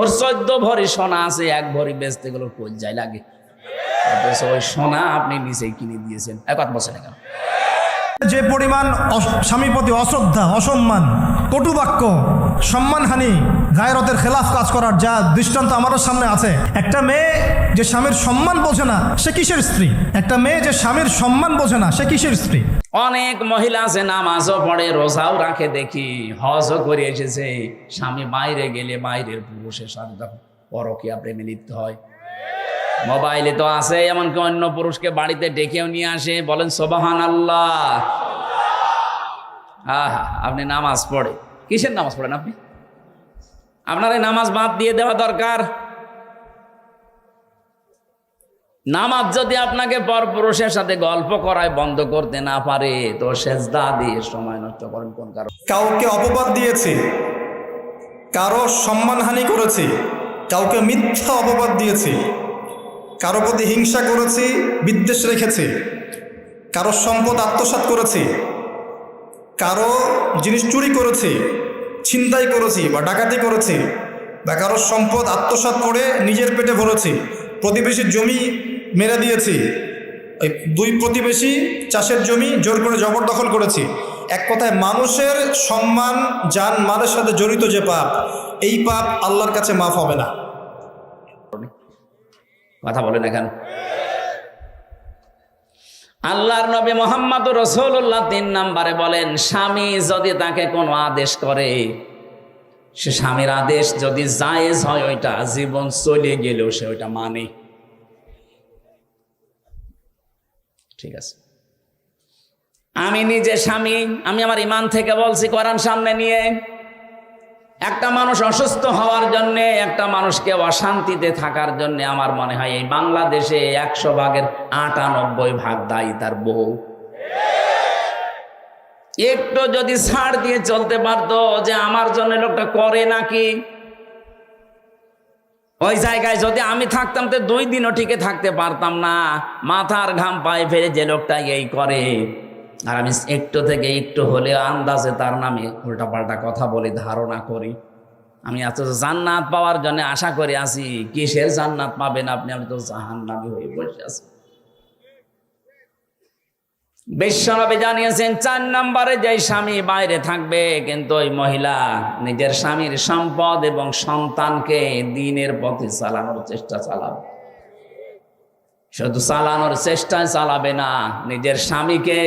ওর চোদ্দ ভরি সোনা আছে, এক ভরি বেচতে গেল কোচ যায় লাগে। ওই সোনা আপনি নিজেই কিনে দিয়েছেন। এক কেন যে পরিমাণ স্বামীর প্রতি অশ্রদ্ধা, অসম্মান কটুবাক্য, সম্মানহানি, গায়রতের খেলাফ কাজ করার যা দৃষ্টান্ত আমারও সামনে আছে। একটা মেয়ে যে স্বামীর সম্মান বোঝে না, সে কিসের স্ত্রী? একটা মেয়ে যে স্বামীর সম্মান বোঝে না, সে কিসের স্ত্রী? অনেক মহিলা আছে, নামাজও পড়ে, রোজাও রাখে, দেখি হজও করে এসেছে। স্বামী বাইরে গেলে বাইরের পুরুষের সাথে তখন পরকিয়া প্রেমে লিপ্ত হয়। মোবাইলে তো আছে, এমনকি অন্য পুরুষকে বাড়িতে ডেকেও নিয়ে আসে, বলেন সোবাহান আল্লাহ আপনি নামাজ পড়ে। কিসের নামাজ পড়েন আপনি? আপনার নামাজ বাদ দিয়ে দেওয়া দরকার। নামাজ যদি আপনাকে পরপুরুষের সাথে গল্প করায় বন্ধ করতে না পারে, তো সেজদা দিয়ে সময় নষ্ট করেন কোন কারণ? কাউকে অপবাদ দিয়েছি, কারও সম্মানহানি করেছি, কাউকে মিথ্যা অপবাদ দিয়েছি, কারও প্রতি হিংসা করেছি, বিদ্বেষ রেখেছি, কারও সম্পদ আত্মসাৎ করেছি কারও জিনিস চুরি করেছি, ছিনতাই করেছি বা ডাকাতি করেছি বা কারও সম্পদ আত্মসাৎ করে নিজের পেটে ভরেছি প্রতিবেশীর জমি মেরে দিয়েছি ওই দুই প্রতিবেশী চাষের জমি জোর করে জবরদখল করেছি। এক কথায় মানুষের সম্মান যান মালের সাথে জড়িত যে পাপ, এই পাপ আল্লাহর কাছে মাফ হবে না। কথা বলেন এখানে। আল্লাহর নবী মোহাম্মদ রসুল্লাহ তিন নাম্বারে বলেন, স্বামী যদি তাকে কোনো আদেশ করে, সে স্বামীর আদেশ যদি জায়েজ হয়, ওইটা জীবন চলে গেলেও সে ওইটা মানে। ঠিক আছে। আমি নিজে স্বামী, আমি আমার ইমান থেকে বলছি কোরআন সামনে নিয়ে। একটা মানুষ অসুস্থ হওয়ার জন্য, একটা মানুষকে অশান্তিতে থাকার জন্য আমার মনে হয় এই বাংলাদেশে একশো ভাগের আটানব্বই ভাগ দায়ী তার বউ। একটু যদি ছাড় দিয়ে চলতে পারতো যে আমার জন্য লোকটা করে নাকি? ওই জায়গায় যদি আমি থাকতাম তো দুই দিনও টিকে থাকতে পারতাম না। মাথার ঘাম পায়ে ফেলে যে লোকটা এই করে। আর আমি একটু থেকে একটু হলে আন্দাজে তার নামে উল্টাপাল্টা কথা বলি, ধারণা করি। আমি এত জান্নাত পাওয়ার জন্য আশা করে আছি, কিসের জান্নাত পাবেন আপনি? আমি তো জাহান্নামি হয়ে বসে আছি। বিশ্বনবী জানিয়েছেন, চার নম্বরে যে স্বামী বাইরে থাকবে, কিন্তু ওই মহিলা নিজের স্বামীর সম্পদ এবং সন্তানকে দিনের পথে চালানোর চেষ্টা চালাবে। শুধু চালানোর চেষ্টায় চালাবে না, নিজের স্বামীকে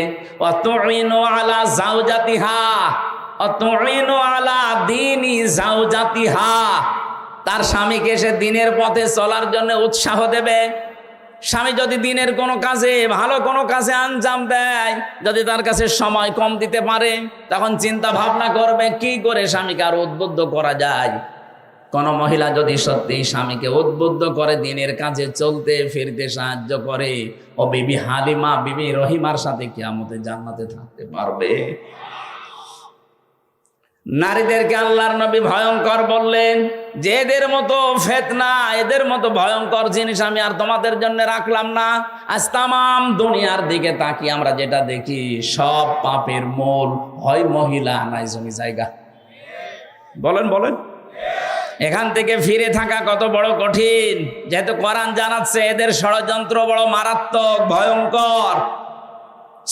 দিনই তার স্বামীকে সে দিনের পথে চলার জন্য উৎসাহ দেবে। স্বামী যদি দিনের কোনো কাজে, ভালো কোনো কাজে আঞ্জাম দেয়, যদি তার কাছে সময় কম দিতে পারে, তখন চিন্তা ভাবনা করবে, কি করে স্বামীকে আর উদ্বুদ্ধ করা যায়? কোন মহিলা যদি সত্যি স্বামীকে উদ্বুদ্ধ করে দিনের কাজে চলতে, ফিরতে সাহায্য করে, ও বিবি হালিমা, বিবি রহিমার সাথে কিয়ামতে জান্নাতে থাকতে পারবে। নারীদেরকে আল্লাহর নবী ভয়ঙ্কর বললেন, যে এদের মতো ফেতনা, এদের মতো ভয়ঙ্কর জিনিস আমি আর তোমাদের জন্য রাখলাম না। আজ তামাম দুনিয়ার দিকে তাকিয়ে আমরা যেটা দেখি, সব পাপের মূল হয় মহিলা, নাই জমি জায়গা। বলেন বলেন। এখান থেকে ফিরে থাকা কত বড় কঠিন। যেহেতু কোরআন জানাচ্ছে, এদের ষড়যন্ত্র বড় মারাত্মক, ভয়ঙ্কর।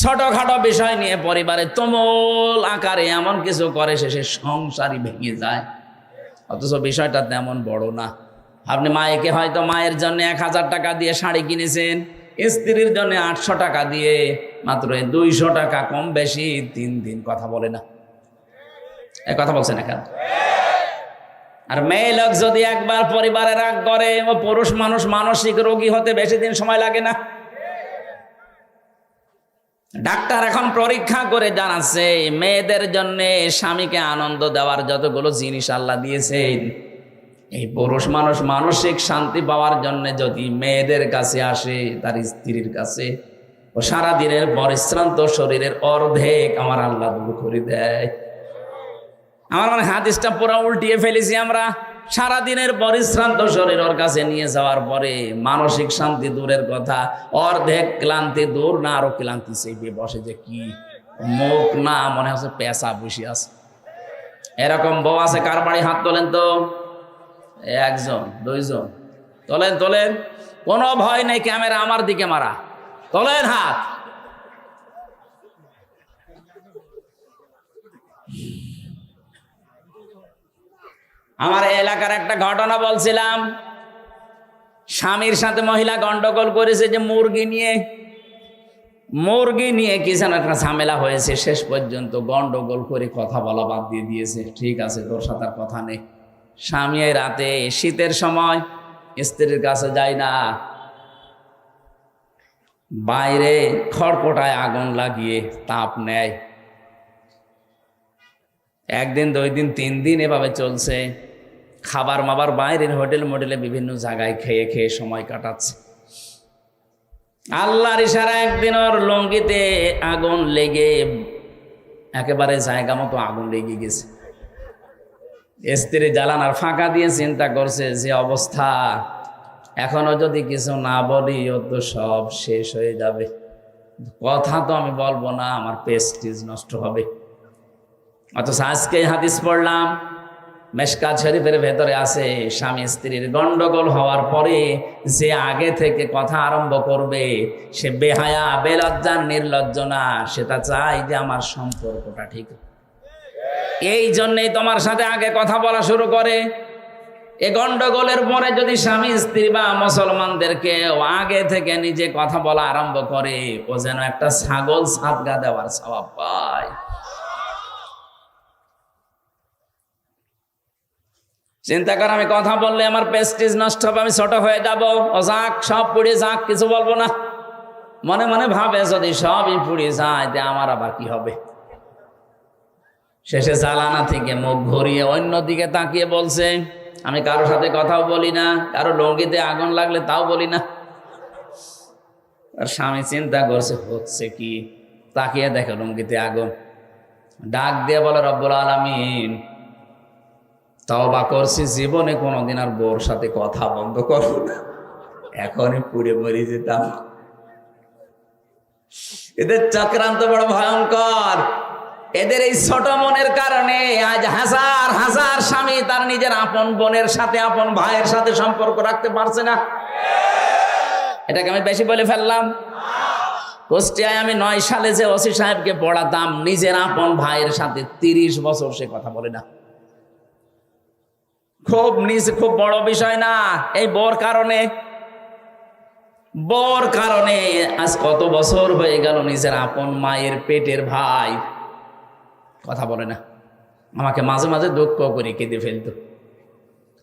ছোটখাটো বিষয় নিয়ে পরিবারে তুমুল আকারে এমন কিছু করে শেষে সংসারই ভেঙে যায়। অথচ বিষয়টা তেমন বড় না। আপনি মায়েকে হয়তো মায়ের জন্য এক হাজার টাকা দিয়ে শাড়ি কিনেছেন, স্ত্রীর জন্য আটশো টাকা দিয়ে, মাত্র দুইশো টাকা কম বেশি তিন দিন কথা বলে না। এ কথা বলছেন এখন আর মেয়ে লোক যদি একবার পরিবারে রাগ করে, ও পুরুষ মানুষ মানসিক রোগী হতে বেশি দিন সময় লাগে না। ডাক্তার এখন পরীক্ষা করে জানাচ্ছে, মেয়েদের জন্য স্বামীকে আনন্দ দেওয়ার যতগুলো জিনিস আল্লাহ দিয়েছেন, এই পুরুষ মানুষ মানসিক শান্তি পাওয়ার জন্য যদি মেয়েদের কাছে আসে, তার স্ত্রীর কাছে, ও সারাদিনের পরিশ্রান্ত শরীরের অর্ধেক আমার আল্লাহ দূর করে দেয়। আমার মানে হাদিসটা পুরো উল্টিয়ে ফেলেছি আমরা। সারাদিনের পরিশ্রান্ত শরীর ওর কাছে নিয়ে যাওয়ার পরে মানসিক শান্তি দূরের কথা, অর্ধেক ক্লান্তি দূর না, আরও ক্লান্তি সেই বসে যে কি মুখ না, মনে হচ্ছে পেশা বসে আছে। এরকম বউ আছে, কার বাড়ি হাত তোলেন তো? একজন, দুইজন। তোলেন তোলেন। কোনো ভয় নেই, ক্যামেরা আমার দিকে মারা। তোলেন হাত। আমার এলাকার একটা ঘটনা বলছিলাম। স্বামীর সাথে মহিলা গন্ডগোল করেছে যে মুরগি নিয়ে। মুরগি নিয়ে কি যেন একটা ঝামেলা হয়েছে, শেষ পর্যন্ত গন্ডগোল করে কথা বলা বাদ দিয়ে দিয়েছে। ঠিক আছে, তোর সাথে কথা নেই। স্বামী রাতে শীতের সময় স্ত্রীর কাছে যায় না। বাইরে খড়পটায় আগুন লাগিয়ে তাপ নেয়। একদিন, দুই দিন, তিন দিন এভাবে চলছে। খাবার মাবার বাইরের হোটেল মোটেলে বিভিন্ন জায়গায় খেয়ে খেয়ে সময় কাটাচ্ছে। আল্লাহর ইশারা একদিন ওর লঙ্গিতে আগুন লেগে একেবারে জায়গা মতো আগুন লেগে গেছে। স্ত্রী জ্বালানার ফাঁকা দিয়ে চিন্তা করছে যে অবস্থা, এখনও যদি কিছু না বলি ও তো সব শেষ হয়ে যাবে। কথা তো আমি বলব না, আমার পেস্টিজ নষ্ট হবে। অথচ আজকে হাদিস পড়লাম, মেশকাত শরীফের ভেতরে আছে, স্বামী স্ত্রীর গন্ডগোল হওয়ার পরে যে আগে থেকে কথা আরম্ভ করবে, সে বেহায়া, বেলজ্জার, নির্লজ্জ না, সেটা চাই যে আমার সম্পর্কটা ঠিক। এই জন্যেই তোমার সাথে আগে কথা বলা শুরু করে। এ গন্ডগোলের পরে যদি স্বামী স্ত্রী বা মুসলমানদেরকে আগে থেকে নিজে কথা বলা আরম্ভ করে, ও যেন একটা ছাগল সাদগা দেওয়ার স্বভাব পায়। চিন্তা কর, আমি কথা বললে আমার পেস্টিজ নষ্ট হবে, আমি ছোট হয়ে যাব। ও যাক, সব পুড়ে যাক, কিছু বলব না। মনে মনে ভাবে, যদি সবই পুড়ে যায়, তে আমার আবার কি হবে? শেষে জ্বালানা থেকে মুখ ঘুরিয়ে অন্য দিকে তাকিয়ে বলছে, আমি কারও সাথে কথাও বলি না, কারও লঙ্গিতে আগুন লাগলে তাও বলি না। আর স্বামী চিন্তা করছে, হচ্ছে কি? তাকিয়ে দেখে লঙ্গিতে আগুন। ডাক দিয়ে বলে, রব্বুল আলমিন তবা করছি, জীবনে কোনোদিন আর বউর সাথে কথা বন্ধ করব না। এখনই পুড়ে মরে যেতাম। এদের চক্রান্ত বড় ভয়ঙ্কর। এদের এই ছোট মনের কারণে আজ হাজার হাজার স্বামী তার নিজের আপন বোনের সাথে, আপন ভাইয়ের সাথে সম্পর্ক রাখতে পারছে না। এটাকে আমি বেশি বলে ফেললাম। কুষ্টিয়ায় আমি নয় সালে যে ওসি সাহেবকে পড়াতাম, নিজের আপন ভাইয়ের সাথে তিরিশ বছর সে কথা বলে না। খুব নিজ খুব বড় বিষয় না। এই বর কারণে। বর কারণে আজ কত বছর হয়ে গেল নিজের আপন মায়ের পেটের ভাই। কথা বলে না। আমাকে মাঝে মাঝে দুঃখ করে কেঁদে ফেলতো।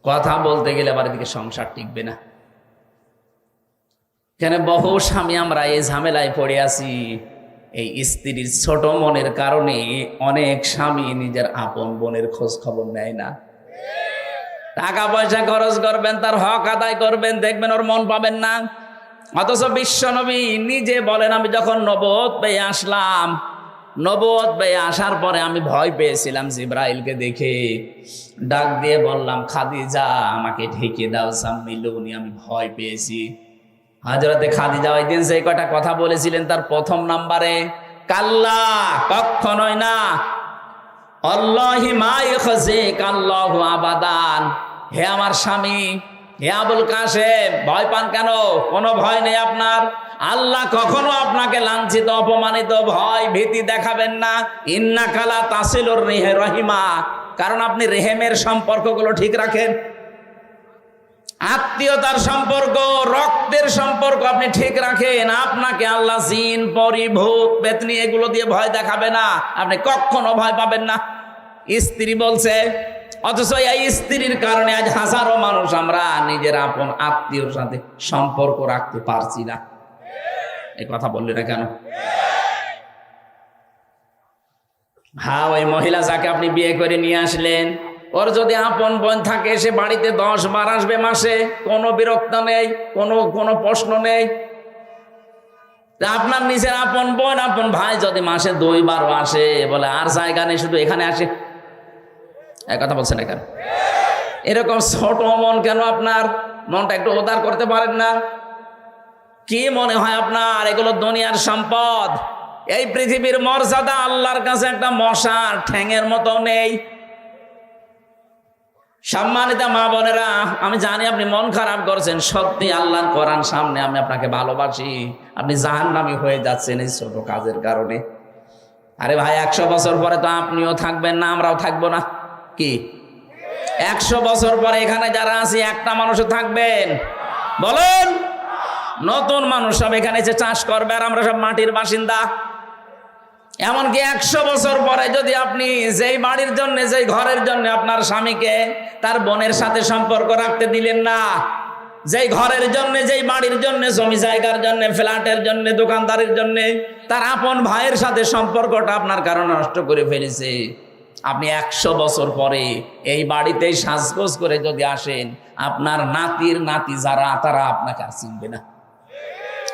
কথা বলতে গেলে আবার এদিকে সংসার টিকবে না। কেন বহু স্বামী আমরা এই ঝামেলায় পড়ে আছি। এই স্ত্রীর ছোট মনের কারণে অনেক স্বামী নিজের আপন বোনের খোঁজ খবর নেয় না। টাকা পয়সা খরচ করবেন, তার হক আদায় করবেন, দেখবেন ওর মন পাবেন না। অথচ বিশ্বনবী নিজে বলেন, আমি যখন নবদ পেয়ে আসলাম নবদ পেয়ে আসার পরে আমি ভয় পেয়েছিলাম জিব্রাইলকে দেখে। ডাক দিয়ে বললাম, খাদিজা, আমাকে ঢেকে দাও, সাম্মিলুনি, আমি ভয় পেয়েছি। হাজরাতে খাদিজা ওই দিন সেই কটা কথা বলেছিলেন, তার প্রথম নাম্বারে, কাল্লা কখনোই না অল্লাহি খসে কাল্লাহু আবাদান। হে আমার স্বামী, হে আবুল কাশেম, ভয় পান কেন? কোনো ভয় নেই আপনার? আল্লাহ কখনো আপনাকে লাঞ্ছিত, অপমানিত, ভয়, ভীতি দেখাবেন না। ইন্না কালা তাসিলুর রেহে রহিমা। কারণ আপনি রেহেমের সম্পর্কগুলো ঠিক রাখেন আত্মীয়তার সম্পর্ক, রক্তের সম্পর্ক আপনি ঠিক রাখেন। আপনাকে আল্লাহ জিন পরিভূত বেতনি এগুলো দিয়ে ভয় দেখাবে না। আপনি কখনো ভয় পাবেন না। স্ত্রী বলছে, অথচ এই স্ত্রীর কারণে আজ হাজারো মানুষ আমরা নিজের আপন আত্মীয়র সাথে সম্পর্ক রাখতে পারছি না। এই কথা বললি না কেন? হ্যাঁ ওই মহিলা যাকে আপনি বিয়ে করে নিয়ে আসলেন ওর যদি আপন বোন থাকে, সে বাড়িতে দশ বার আসবে মাসে। কোনো বিরক্ত নেই, কোনো কোনো প্রশ্ন নেই। আপনার নিজের আপন বোন, আপন ভাই যদি মাসে দুইবারও আসে, বলে, আর জায়গা নেই, শুধু এখানে আসে। এক কথা বলছেন না কেন? এরকম ছোট মন কেন আপনার? মনটা একটু উদার করতে পারেন না। কি মনে হয় আপনার? এগুলো দুনিয়ার সম্পদ। এই পৃথিবীর মর্যাদা আল্লাহর কাছে একটা মশার ঠ্যাঙের মতো নেই। সম্মানিত মা বোনেরা, আমি জানি আপনি মন খারাপ করছেন। সত্যি আল্লাহর কোরআন সামনে আমি আপনাকে ভালোবাসি। আপনি জাহান্নামী হয়ে যাচ্ছেন এই ছোট কাজের কারণে। আরে ভাই, একশো বছর পরে তো আপনিও থাকবেন না, আমরাও থাকব না। কি? একশো বছর পরে এখানে যারা আছি, একটা মানুষও থাকবেন। বলেন, নতুন মানুষ সব এখানে এসে চাষ করবে আর আমরা সব মাটির বাসিন্দা। এমনকি একশো বছর পরে যদি আপনি যেই বাড়ির জন্য, যেই ঘরের জন্য আপনার স্বামীকে তার বোনের সাথে সম্পর্ক রাখতে দিলেন না, যেই ঘরের জন্য, যেই বাড়ির জন্য, জমি জায়গার জন্য, ফ্ল্যাটের জন্য, দোকানদারের জন্য তার আপন ভাইয়ের সাথে সম্পর্কটা আপনার কারণে নষ্ট করে ফেলেছে। আপনি একশো বছর পরে এই বাড়িতেই সাজগোজ করে যদি আসেন, আপনার নাতির নাতি যারা, তারা আপনাকে আর চিনবে না।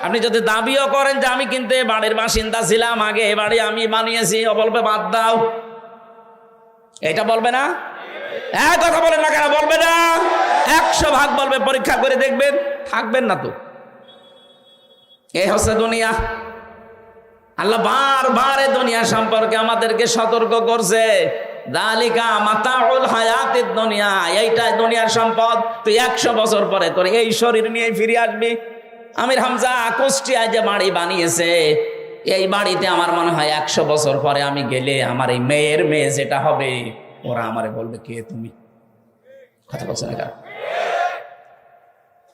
আপনি যদি দাবিও করেন যে আমি কিন্তু এ বাড়ির বাসিন্দা ছিলাম, আগে এ বাড়ি আমি বানিয়েছি ও বলবে বাদ দাও। এটা বলবে না? এক কথা বলেন না কেন, বলবে না? একশো ভাগ বলবে, পরীক্ষা করে দেখবেন, থাকবেন না তো। এই হচ্ছে দুনিয়া। আল্লাহ বারবার এই দুনিয়া সম্পর্কে আমাদেরকে সতর্ক করছে। দালিকা মাতাউল হায়াতের দুনিয়া, এইটাই দুনিয়ার সম্পদ। তুই একশো বছর পরে তোর এই শরীর নিয়ে ফিরে আসবি। আমির হামজা কুষ্টিয়ায় যে বাড়ি বানিয়েছে, এই বাড়িতে আমার মনে হয় একশো বছর পরে আমি গেলে আমার এই মেয়ের মেয়ে যেটা হবে, ওরা আমারে বলবে, কে তুমি? কথা বলছে না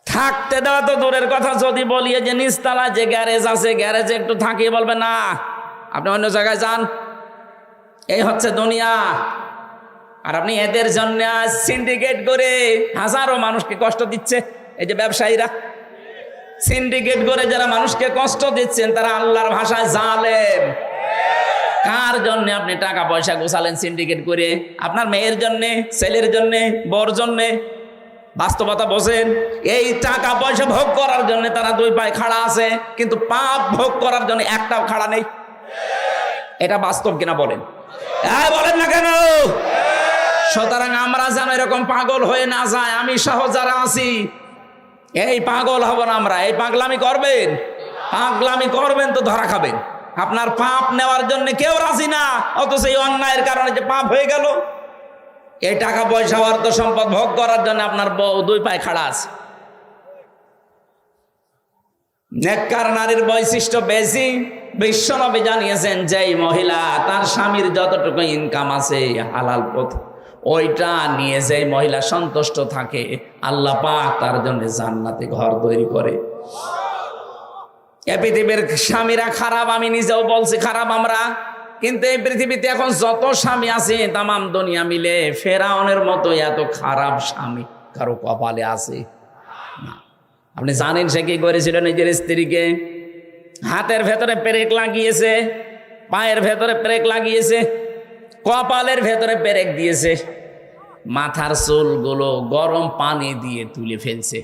থাকতে দেওয়া তো দূরের কথা, যদি বলি যে নিচতলা যে গ্যারেজ আছে, গ্যারেজে একটু থাকিয়ে বলবে, না, আপনি অন্য জায়গায় যান। এই হচ্ছে দুনিয়া। আর আপনি এদের জন্য সিন্ডিকেট করে হাজারো মানুষকে কষ্ট দিচ্ছে। এই যে ব্যবসায়ীরা সিন্ডিকেট করে যারা মানুষকে কষ্ট দিচ্ছেন, তারা আল্লাহর ভাষায় জালেম। কার জন্য আপনি টাকা পয়সা গোছালেন সিন্ডিকেট করে? আপনার মেয়ের জন্যে, ছেলের জন্যে, বর জন্যে? বাস্তবতা বোঝেন? এই টাকা পয়সা ভোগ করার জন্য তারা দুই পায়ে খাড়া আছে, কিন্তু পাপ ভোগ করার জন্য একটাও খাড়া নেই। এটা বাস্তব কিনা বলেন? হ্যাঁ বলেন না কেন? সুতরাং আমরা যেন এরকম পাগল হয়ে না যায় আমি সহ যারা আছি এই পাগল হব না আমরা, এই পাগলামি করবেন? পাগলামি করবেন তো ধরা খাবেন। আপনার পাপ নেওয়ার জন্য কেউ রাজি না, অথচ এই অন্যায়ের কারণে যে পাপ হয়ে গেল। এই টাকা পয়সা, অর্থ সম্পদ ভোগ করার জন্য আপনার বউ দুই পায়ে খাড়া আছে। নেককার নারীর বৈশিষ্ট্য বেশি। বিশ্বনবী জানিয়েছেন, যেই মহিলা তার স্বামীর যতটুকু ইনকাম আছে, হালাল পথ। ওইটা নিয়ে যেই মহিলা সন্তুষ্ট থাকে, আল্লাহ পাক তার জন্য জান্নাতে ঘর তৈরি করে। এ পৃথিবীর স্বামীরা খারাপ, আমি নিজেও বলছি খারাপ আমরা। কিন্তু এই পৃথিবীতে এখন যত স্বামী আছে, তামাম দুনিয়া মিলে ফেরাউনের মতো এত খারাপ স্বামী কারও কপালে আছে? আপনি জানেন সে কি করেছিল নিজের স্ত্রীকে? হাতের ভেতরে পেরেক লাগিয়েছে, পায়ের ভেতরে পেরেক লাগিয়েছে কপালের ভেতরে পেরেক দিয়েছে। মাথার চুলগুলো গরম পানি দিয়ে তুলে ফেলছে।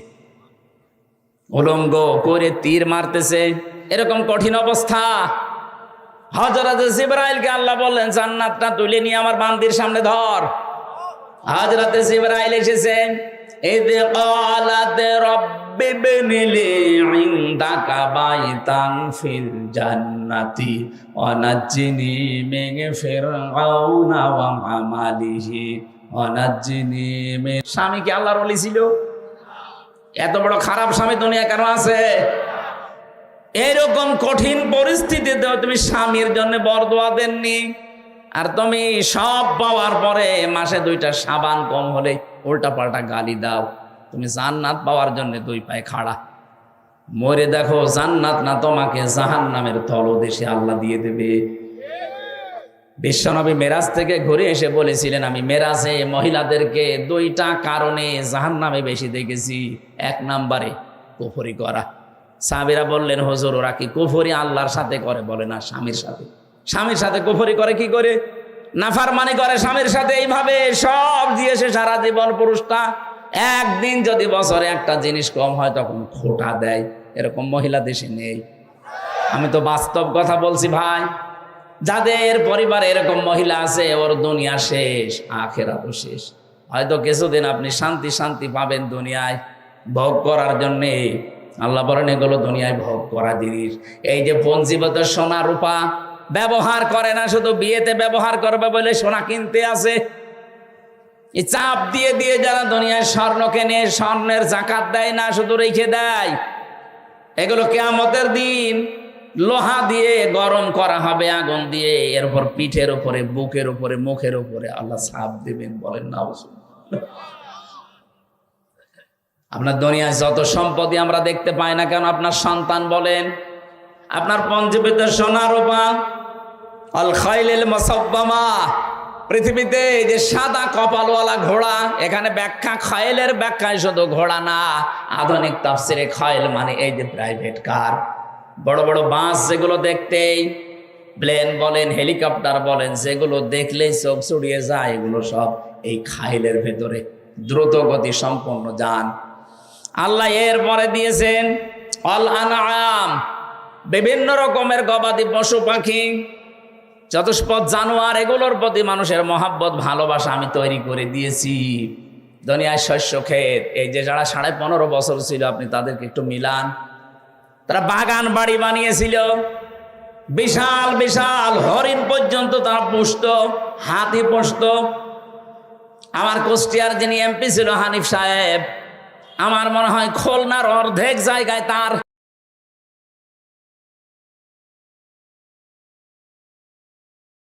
উলঙ্গ করে তীর মারতেছে। এরকম কঠিন অবস্থা। হজরত জিব্রাইলকে আল্লাহ বললেন, জান্নাতটা তুলে নিয়ে আমার বান্দির সামনে ধর। হজরত জিব্রাইল এসেছেন إذ قالت رب ابن لي عندك بيتا في الجنة ونجني من فرعون وعمله ونجني من স্বামী কি আল্লাহর ওলি ছিল এত বড় খারাপ স্বামী দুনিয়া কেন আছে এরকম কঠিন পরিস্থিতিতেও তুমি স্বামীর জন্য বরদোয়া দেননি আর তুমি সব পাওয়ার পরে মাসে দুইটা সাবান কম হলে উল্টা পাল্টা গালি দাও। তুমি জান্নাত পাওয়ার জন্য দুই পায়ে খাড়া। মরে দেখো, জান্নাত না তোমাকে জাহান নামের তলদেশে আল্লাহ দিয়ে দেবে। বিশ্বনবী মেরাজ থেকে ঘুরে এসে বলেছিলেন, আমি মেরাজে মহিলাদেরকে দুইটা কারণে জাহান নামে বেশি দেখেছি। এক নাম্বারে, কুফরি করা। সাবিরা বললেন, হজুর, ওরা কি কুফরি আল্লাহর সাথে করে? বলে, না, স্বামীর সাথে। স্বামীর সাথে কুফরি করে কি করে? নাফার মানে করে স্বামীর সাথে এইভাবে সব দিয়েছে সারা জীবন পুরুষটা। একদিন যদি বছরে একটা জিনিস কম হয়, তখন খোটা দেয়। এরকম মহিলা দেশে নেই। আমি তো বাস্তব কথা বলছি ভাই। যাদের পরিবারে এরকম মহিলা আছে, ওর দুনিয়া শেষ আখেরা তো শেষ। হয়তো কিছুদিন আপনি শান্তি শান্তি পাবেন দুনিয়ায়, ভোগ করার জন্যে। আল্লাহ বলেন, এগুলো দুনিয়ায় ভোগ করা জিনিস। এই যে পঞ্জীবত সোনা রূপা ব্যবহার করে না, শুধু বিয়েতে ব্যবহার করবে বলে সোনা কিনতে আসে। এই চাপ দিয়ে দিয়ে যারা দুনিয়ায় স্বর্ণ কেনে, স্বর্ণের জাকাত দেয় না, শুধু রেখে দেয়। এগুলো কেয়ামতের দিন লোহা দিয়ে গরম করা হবে, আগুন দিয়ে, এর উপর পিঠের উপরে, বুকের উপরে, মুখের উপরে আল্লাহ সাপ দেবেন বলেন না আপনার দুনিয়ায় যত সম্পত্তি আমরা দেখতে পাই না কেন, আপনার সন্তান বলেন, আপনার পঞ্জীবিত সোনা রূপা অল খাইলিল মসব্বামা। পৃথিবীতে যে সাদা কপালওয়ালা ঘোড়া, এখানে ব্যাখ্যা খয়েলের ব্যাখ্যায় শুধু ঘোড়া না, আধুনিক তাফসিরে খয়েল মানে এই যে প্রাইভেট কার। বড় বড় বাস যেগুলো দেখতেই, প্লেন বলেন, হেলিকপ্টার বলেন, যেগুলো দেখলেই চোখ চড়িয়ে যায়, এগুলো সব এই খাইলের ভেতরে দ্রুত গতি সম্পন্ন যান। আল্লাহ এর পরে দিয়েছেন, অল আনাম বিভিন্ন রকমের গবাদি পশু পাখি চতুষ্পদ জানোয়ার, এগুলোর প্রতি মানুষের মহাব্বত, ভালোবাসা আমি তৈরি করে দিয়েছি। দুনিয়ায় শস্য ক্ষেত, এই যে যারা সাড়ে পনেরো বছর ছিল, আপনি তাদেরকে একটু মিলান। তারা বাগান বাড়ি বানিয়েছিল। বিশাল বিশাল হরিণ পর্যন্ত তারা পুষত, হাতি পুষত। আমার কুষ্টিয়ার যিনি এমপি ছিল হানিফ সাহেব, আমার মনে হয় খুলনার অর্ধেক জায়গায় তার